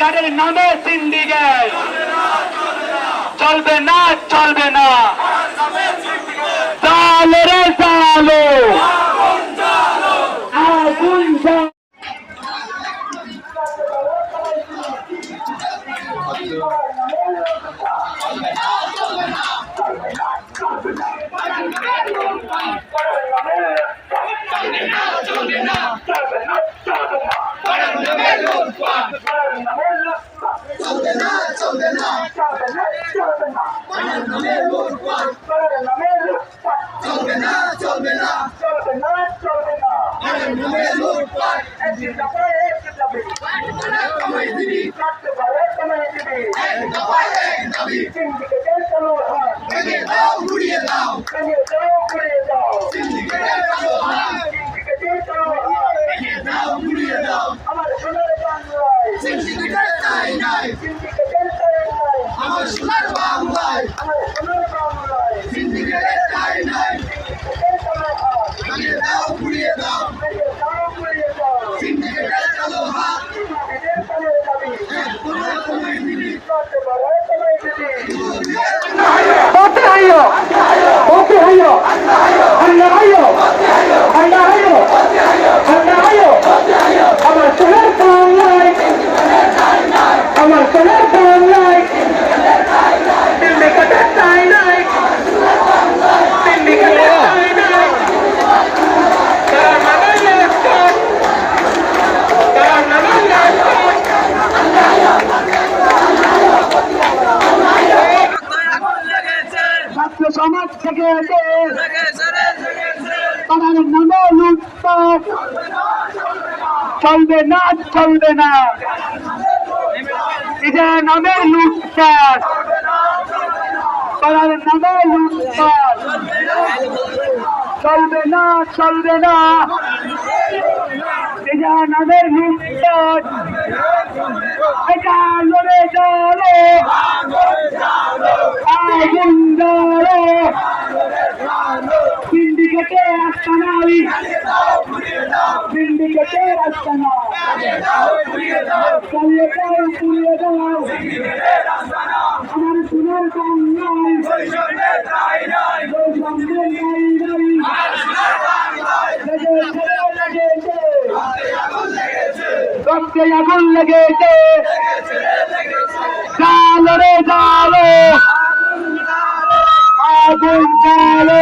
সিন্ডিকেটের নামে সিন্ডিকেট চলবে না চলবে না। চালো রে চালো আগুন জ্বালো। চলবে না চলবে না চলবে না চলবে না নামে লুটপাট কমাই দিবি এক দফায় এক দাবি ভেঙে দাও গুড়িয়ে দাও সিন্ডিকেটের কালো হাত ভেঙে দাও গুড়িয়ে দাও আমার সোনার বাংলায় সিন্ডিকেটের চাই নাই সিন্ডিকেটের চাই নাই আমার সোনার বাংলায় দিবি করতে পারে তোমায় দিদি Ponte ayo, ponte ayo, anda ayo, anda ayo, anda ayo. আমার সোনার বাংলায়, আমার সোনার বাংলায়, সিন্ডিকেটের চাই নাই, সিন্ডিকেটের চাই নাই। তারা নামে লুটপাট, তারা নামে লুটপাট। ছাত্র সমাজ থেকে এসে তাদের নামে লুটপাট চলবে না চলবে না এটা নামের লুটপাট তাদের নামে লুটপাট চলবে না চলবে না এটা নামের লুটপাট এটা লড়ে চলো আগুন সিন্ডিকেটে আস্তানাই। সিন্ডিকেটে আস্তানা চালিয়ে দাও পুড়িয়ে দাও আমার সোনার রক্তে আগুন লেগেছে। জালো রে জালো আগুন জালো